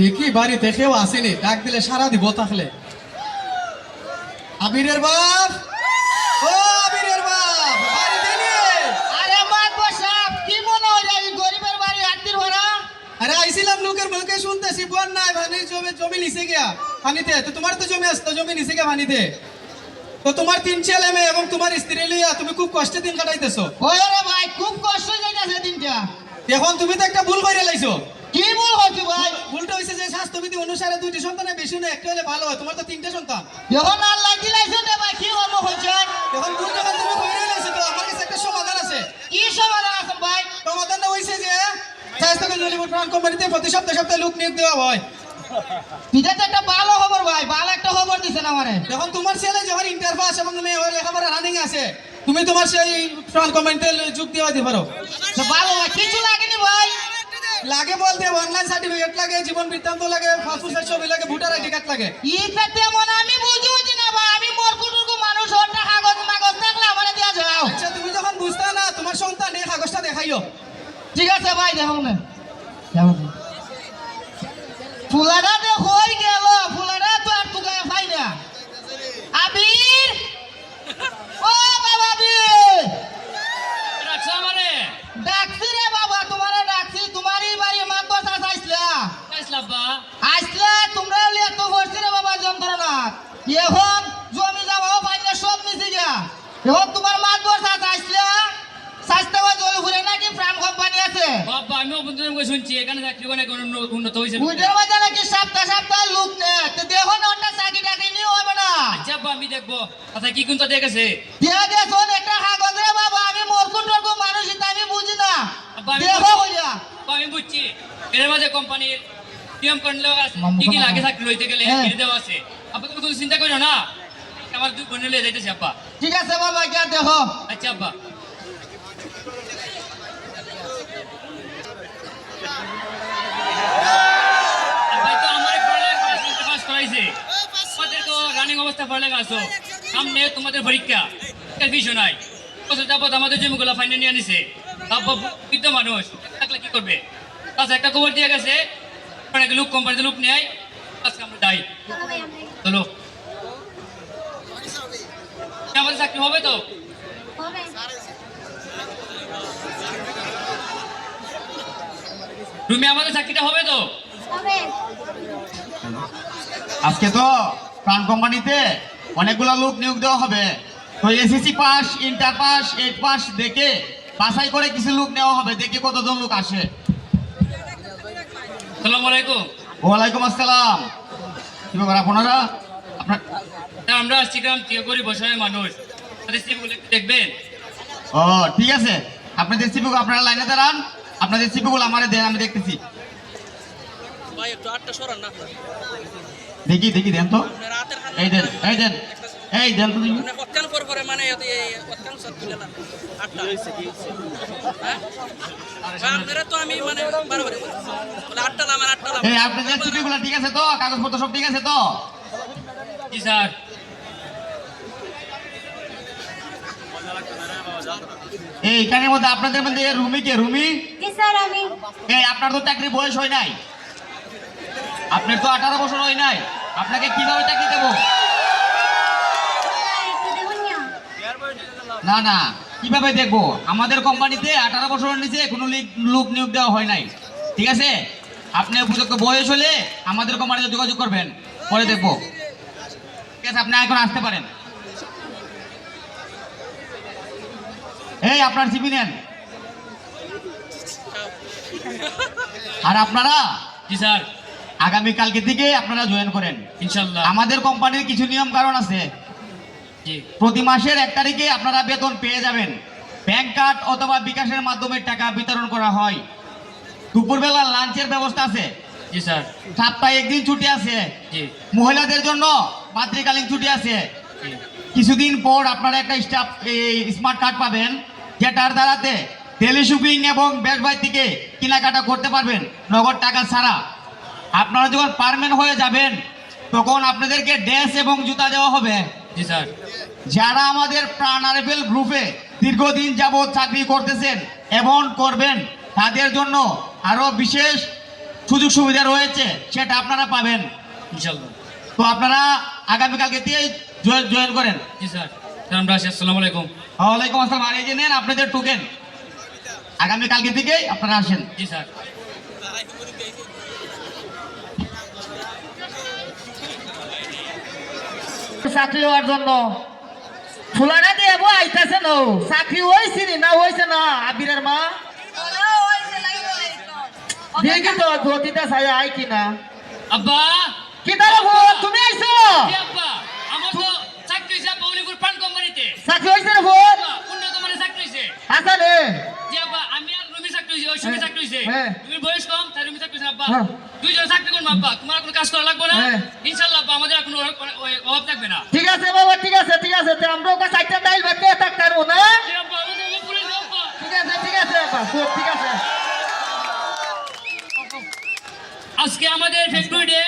দেখি বাড়িতে কেউ আসেনি। ডাক দিলে সারা দিব থাকলে আবিরের বাপ! ও আবিরের বাপ! বাড়িতে নেই আরে মাত বসাব কি মনে এই গরিবের বাড়ি হাতির ভরা আরে আইছিলাম লোকের মুখে শুনতেছি বল নাই ভানি জমি জমি নিচে গিয়া পানিতে তো তোমার তো জমি আসতো জমি নিচে গিয়া পানিতে তো তোমার তিন ছেলে মেয়ে এবং তোমার স্ত্রী লইয়া তুমি খুব কষ্টে দিন কাটাইতেছো। ওরে ভাই খুব কষ্ট যাইতাছে দিনটা। এখন তুমি তো একটা ভুল করে লাইছো। কি ভুল হচ্ছে ভাই? অনুসারে দুইটি সন্তানের বেশি না একটা হলে ভালো হয়। তোমার তো তিনটে সন্তান। এখন আল্লাহ দিলাইছে রে ভাই কি হলো হচ্ছে এখন ভুল যখন তুমি করে লাইছো তো আমার কাছে একটা সমাধান আছে। কি সমাধান আছে ভাই? সমাধানটা হয়েছে যে স্বাস্থ্য জলিপুর প্রাণ কোম্পানিতে প্রতি সপ্তাহে সপ্তাহে লোক নিয়োগ দেওয়া হয়। এটা তো একটা ভালো খবর ভাই ভালো একটা খবর দিছেন আমারে। যখন তোমার ছেলে যখন ইন্টার পাস এবং মেয়ে হয়ে লেখাপড়া রানিং আছে তুমি তোমার সেই প্রাণ কোম্পানিতে যোগ দেওয়া দিতে পারো। ভালো কিছু লাগেনি ভাই। লাগে বলতে অনলাইন সার্টিফিকেট লাগে জীবন বৃত্তান্ত লাগে পাসপোর্ট ছবি লাগে ভোটার আইডি কার্ড লাগে। ইটা তেমন আমি বুঝুছি না ভাই আমি মরকুটুকু মানুষ ওটা কাগজ মাগজ থাকলে আমারে দিয়া যাও। আচ্ছা তুমি যখন বুঝতা না তোমার সন্তান এই কাগজটা দেখাইও। ঠিক আছে ভাই দেখো না ফুলাটা তো হয়ে গেল ফুলাটা তো আর তুকে পাই না আবির ও বাবা আবির রাখছো আমারে ডাকছি রে বাবা তোমারে ডাকছি তোমারই বাড়ি মাত বসা চাইছিলা আসলাব্বা আসলে তোমরা লিয়ে তো করছি রে বাবা যন্ত্রণা এখন জমি যাবাও পাই না সব নিচে গিয়া। এখন তোমার চাইছিলা স্বাস্থ্য জল ঘুরে নাকি প্রাণ কোম্পানি আছে? বাবা মুখে শুনছি এখানে চাকরি করে উন্নত হয়েছে। বুঝের মধ্যে নাকি সপ্তাহ সপ্তাহ লোক নে তো দেখো না ওটা চাকরি টাকরি নিয়ে হবে না। আচ্ছা আমি দেখব। আচ্ছা কি কোনটা দেখেছে? দিয়ে দেখুন একটা কাগজ রে বাবা আমি মরকুন টরকুন মানুষ আমি বুঝি না। দেখো বুঝছি। আমি বুঝছি। এর মাঝে কোম্পানির নিয়ম করলে কি কি লাগে চাকরি লইতে গেলে হ্যাঁ। দেওয়া আছে। চিন্তা করো না। আমার দুই বোনে লিয়ে যাইতেছে আব্বা। ঠিক আছে বাবা গিয়া দেখো। আচ্ছা আব্বা। সামনে তোমাদের পরীক্ষা। বিষয় নাই বছর যাবত আমাদের জমিগুলো ফাইনে নিয়ে নিছে বৃদ্ধ মানুষ। থাকলে কি করবে? আচ্ছা একটা খবর দিয়ে গেছে। অনেক লোক কোম্পানিতে লোক নেয়। আজকে আমরা যাই। চলো। আমাদের চাকরি হবে তো? রুমে আমাদের চাকরিটা হবে তো? আজকে তো প্রাণ কোম্পানিতে অনেকগুলো লোক নিয়োগ দেওয়া হবে। তো SSC pass inter pass eight pass দেখে বাছাই করে কিছু লোক নেওয়া হবে দেখে কতজন লোক আসে। সালাম আলাইকুম। ওয়ালাইকুম আসসালাম। কি ব্যাপার আপনারা? আপনার আমরা আসছি গ্রাম গরিব বসায় মানুষ। দেখবেন। ও ঠিক আছে। আপনাদের সিপিগুলো আপনারা লাইনে দাঁড়ান। আপনাদের সিপিগুলো আমারে দেন আমি দেখতেছি। ভাই একটু আটটা সরান না। দেখি দেখি দেন তো। এই দেন এই দেন। এই দেন তো পর পরে মানে এত এই সব তুলে না আটটা। হ্যাঁ? আপনারা তো আমি মানে বারবার বলে আটটা আটটা এই আপনাদের সিপিগুলো ঠিক আছে তো? কাগজপত্র সব ঠিক আছে তো? জি স্যার। এই এখানের মধ্যে আপনাদের মধ্যে রুমি কে? রুমি? এই আপনার তো চাকরি বয়স হয় নাই। আপনার তো আঠারো বছর হয় নাই। আপনাকে কীভাবে চাকরি দেবো? না না কীভাবে দেখব? আমাদের কোম্পানিতে আঠারো বছরের নিচে কোনো লোক নিয়োগ দেওয়া হয় নাই। ঠিক আছে? আপনি উপযুক্ত বয়স হলে আমাদের কোম্পানিতে যোগাযোগ করবেন। পরে দেখব। ঠিক আছে আপনি এখন আসতে পারেন। এই আপনার সিপি নেন। আর আপনারা? জি স্যার। আগামী কালকে থেকে আপনারা জয়েন করেন। ইনশাল্লাহ। আমাদের কোম্পানির কিছু নিয়ম কারণ আছে প্রতি মাসের এক তারিখে আপনারা বেতন পেয়ে যাবেন। ব্যাংক কার্ড অথবা বিকাশের মাধ্যমে টাকা বিতরণ করা হয়। দুপুরবেলা লাঞ্চের ব্যবস্থা আছে। জি স্যার। সপ্তাহে একদিন ছুটি আছে। জি। মহিলাদের জন্য মাতৃকালীন ছুটি আছে। কিছুদিন পর আপনারা একটা স্টাফ স্মার্ট কার্ড পাবেন। যেটার দ্বারাতে টেলি শপিং এবং বাই থেকে কেনাকাটা করতে পারবেন নগদ টাকা ছাড়া। আপনারা যখন পারমেন্ট হয়ে যাবেন তখন আপনাদেরকে ড্রেস এবং জুতা দেওয়া হবে। জি স্যার। যারা আমাদের প্রাণ আরএফএল গ্রুপে দীর্ঘদিন যাবৎ চাকরি করতেছেন এবং করবেন তাদের জন্য আরও বিশেষ সুযোগ সুবিধা রয়েছে সেটা আপনারা পাবেন। তো আপনারা আগামীকালকে দিয়ে জয়েন করেন। জি স্যার। স্যার আসসালামু আলাইকুম। ওয়ালাইকুম আসসালাম। আর এই যে নেন আপনাদের টোকেন আগামীকালকে থেকেই আপনারা আসেন। জি স্যার। চাকরি হওয়ার জন্য। ফুলানা দিয়ে আইতাছে না। চাকরি হয়েছে না হয়েছে না? আবিরের মা? দেখি তো ধতিটা ছাই আই কিনা। আব্বা! কি তারা তুমি আইছো? আব্বা আমার তো চাকরি পান কোম্পানিতে। চাকরি হয়েছে রে বউ আব্বা, উন্নত মানের রে জি আব্বা আমি আর রুমি চাকরি হয়েছে ওই হ্যাঁ, চাকরি হ্যাঁ। তুমি বয়স কম তাই রুমি চাকরি আব্বা। হ্যাঁ। দুইজন চাকরি করব আব্বা। তোমার কোনো কাজ করা লাগবে না। ইনশাল্লাহ আব্বা আমাদের কোনো অভাব থাকবে না। ঠিক আছে বাবা ঠিক আছে ঠিক আছে। তো আমরা ওকে চারটা ডাইল ভাত দিয়ে থাকতে পারব না জি আব্বা আমাদের উপরে আব্বা। ঠিক আছে ঠিক আছে বাবা, খুব ঠিক আছে। আজকে আমাদের ফ্যাক্টরি ডে